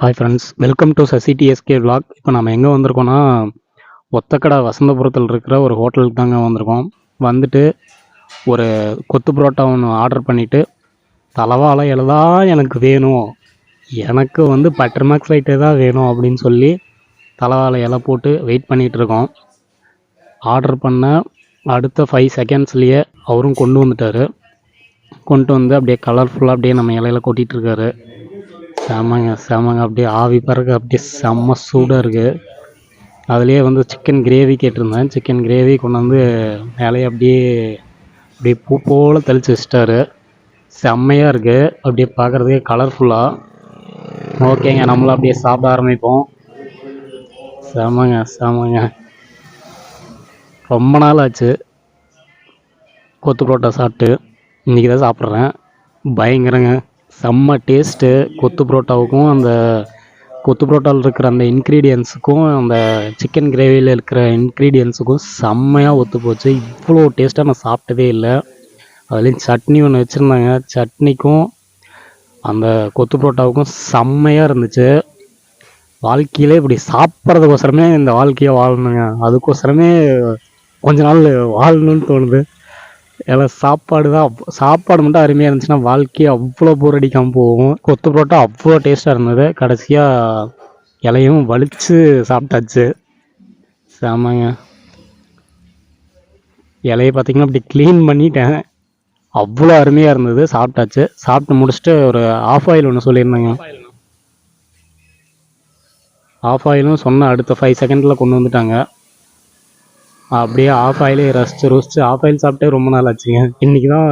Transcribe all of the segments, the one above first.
Hi friends welcome to Sasi DSK vlog. இப்போ நம்ம எங்கே வந்திருக்கோம்னா ஒத்தக்கடை வசந்தபுரத்தில் இருக்கிற ஒரு ஹோட்டலுக்கு தாங்க வந்திருக்கோம். வந்துட்டு ஒரு கொத்து புரோட்டா ஒன்று ஆர்டர் பண்ணிவிட்டு தலவாழை இலை தான் எனக்கு வேணும். எனக்கு வந்து பட்டர் மார்க்ஸ் தான் வேணும் அப்படின்னு சொல்லி தலவாழை இலை போட்டு வெயிட் பண்ணிகிட்ருக்கோம் ஆர்டர் பண்ண அடுத்த ஃபைவ் செகண்ட்ஸ்லேயே அவரும் கொண்டு வந்துட்டார். கொண்டு வந்து அப்படியே கலர்ஃபுல்லாக அப்படியே நம்ம இலையில கொட்டிகிட்ருக்காரு செமங்க செமங்க. அப்படியே ஆவி பறக்க அப்படியே செம்ம சூடாக இருக்குது அதுலேயே வந்து சிக்கன் கிரேவி கேட்டிருந்தேன். சிக்கன் கிரேவி கொண்டு வந்து மேலேயே அப்படியே அப்படியே பூ போல் தெளித்து வச்சிட்டாரு. செம்மையாக இருக்குது அப்படியே பார்க்குறதுக்கே கலர்ஃபுல்லாக ஓகேங்க நம்மளும் அப்படியே சாப்பிட ஆரம்பிப்போம். செமங்க செமங்க. ரொம்ப நாள் ஆச்சு. கொத்து புரோட்டா சாப்பிட்டு இன்றைக்கி தான் சாப்பிட்றேன். பயங்கரங்க. செம்ம டேஸ்ட்டு. கொத்து புரோட்டாவுக்கும் அந்த கொத்து புரோட்டாவில் இருக்கிற அந்த இன்க்ரீடியன்ஸுக்கும் அந்த சிக்கன் கிரேவியில் இருக்கிற இன்க்ரீடியன்ஸுக்கும் செம்மையாக ஒத்து போச்சு. இவ்வளோ டேஸ்ட்டாக நான் சாப்பிட்டதே இல்லை. அதுலேயும் சட்னி ஒன்று வச்சுருந்தாங்க. சட்னிக்கும் அந்த கொத்து புரோட்டாவுக்கும் செம்மையாக இருந்துச்சு. வாழ்க்கையிலே இப்படி சாப்பிட்றதுக்கோசரமே இந்த வாழ்க்கையை வாழணுங்க. அதுக்கோசரமே கொஞ்ச நாள் வாழணும்னு தோணுது. எல்லாம் சாப்பாடு தான் சாப்பாடு மட்டும் அருமையாக இருந்துச்சுன்னா வாழ்க்கையை அவ்வளோ போர் அடிக்காமல் போகும். கொத்து புரோட்டா அவ்வளோ டேஸ்ட்டாக இருந்தது. கடைசியாக இலையும் வலிச்சு சாப்பிட்டாச்சு. செமங்க. இலையை பார்த்தீங்கன்னா அப்படி க்ளீன் பண்ணிட்டேன். அவ்வளோ அருமையாக இருந்தது. சாப்பிட்டாச்சு. சாப்பிட்டு முடிச்சுட்டு ஒரு ஆஃப் ஆயில் ஒன்று சொல்லியிருந்தாங்க. ஆஃப் ஆயிலும் சொன்ன அடுத்த ஃபைவ் செகண்டில் கொண்டு வந்துட்டாங்க. அப்படியே ஆஃப் ஆயிலே ரசிச்சு ருசிச்சு ஆஃப் ஆயில் சாப்பிட்டே ரொம்ப நாள் ஆச்சுங்க. இன்றைக்கி தான்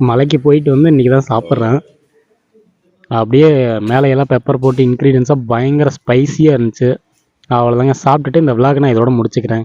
மலைக்கு போயிட்டு வந்து இன்றைக்கி தான் சாப்பிட்றேன். அப்படியே மேலே எல்லாம் பெப்பர் போட்டு இன்க்ரீடியன்ஸாக பயங்கர ஸ்பைசியாக இருந்துச்சு. அவ்வளோதாங்க சாப்பிட்டுட்டு இந்த விளாக் நான் இதோட முடிச்சுக்கிறேன்.